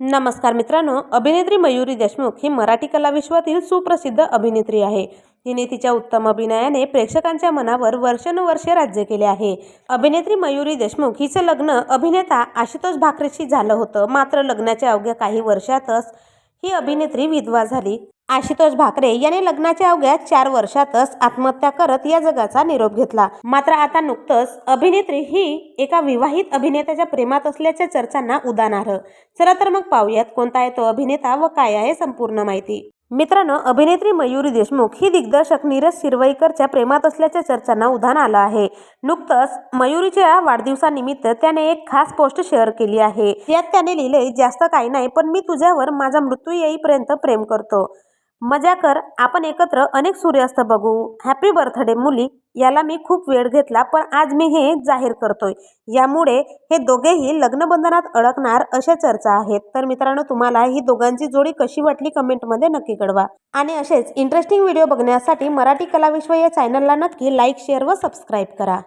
नमस्कार मित्रांनो अभिनेत्री मयुरी देशमुख ही मराठी कलाविश्वातील सुप्रसिद्ध अभिनेत्री आहे. तिने तिच्या उत्तम अभिनयाने प्रेक्षकांच्या मनावर वर्षानुवर्षे राज्य केले आहे. अभिनेत्री मयुरी देशमुख हिचं लग्न अभिनेता आशुतोष भाकरेशी झालं होतं. मात्र लग्नाच्या अवघ्या काही वर्षातच ही अभिनेत्री विधवा झाली. आशुतोष भाकरे याने लग्नाच्या अवघ्या चार वर्षातच आत्महत्या करत या जगाचा निरोप घेतला. मात्र आता नुकतंच अभिनेत्री ही एका विवाहित अभिनेत्याच्या प्रेमात असल्याच्या चर्चांना उदान आलं. चला तर मग पाहूयात कोणता आहे तो अभिनेता व काय आहे संपूर्ण माहिती. मित्रांनो अभिनेत्री मयुरी देशमुख ही दिग्दर्शक नीरज शिरवईकरच्या प्रेमात असल्याच्या चर्चांना उधाण आलं आहे. नुकतंच मयुरीच्या वाढदिवसानिमित्त त्याने एक खास पोस्ट शेअर केली आहे. यात त्याने लिहिले जास्त काही नाही पण मी तुझ्यावर माझा मृत्यू येईपर्यंत प्रेम करतो. मजा कर आपण एकत्र अनेक सूर्यास्त बघू. हॅपी बर्थडे मुली. याला मी खूप वेळ घेतला पण आज मी हे जाहीर करतोय. यामुळे हे दोघेही लग्नबंधनात अडकणार अशा चर्चा आहेत. तर मित्रांनो तुम्हाला ही दोघांची जोडी कशी वाटली कमेंटमध्ये नक्की कळवा. आणि असेच इंटरेस्टिंग व्हिडिओ बघण्यासाठी मराठी कलाविश्व या चॅनलला नक्की लाईक शेअर व सबस्क्राईब करा.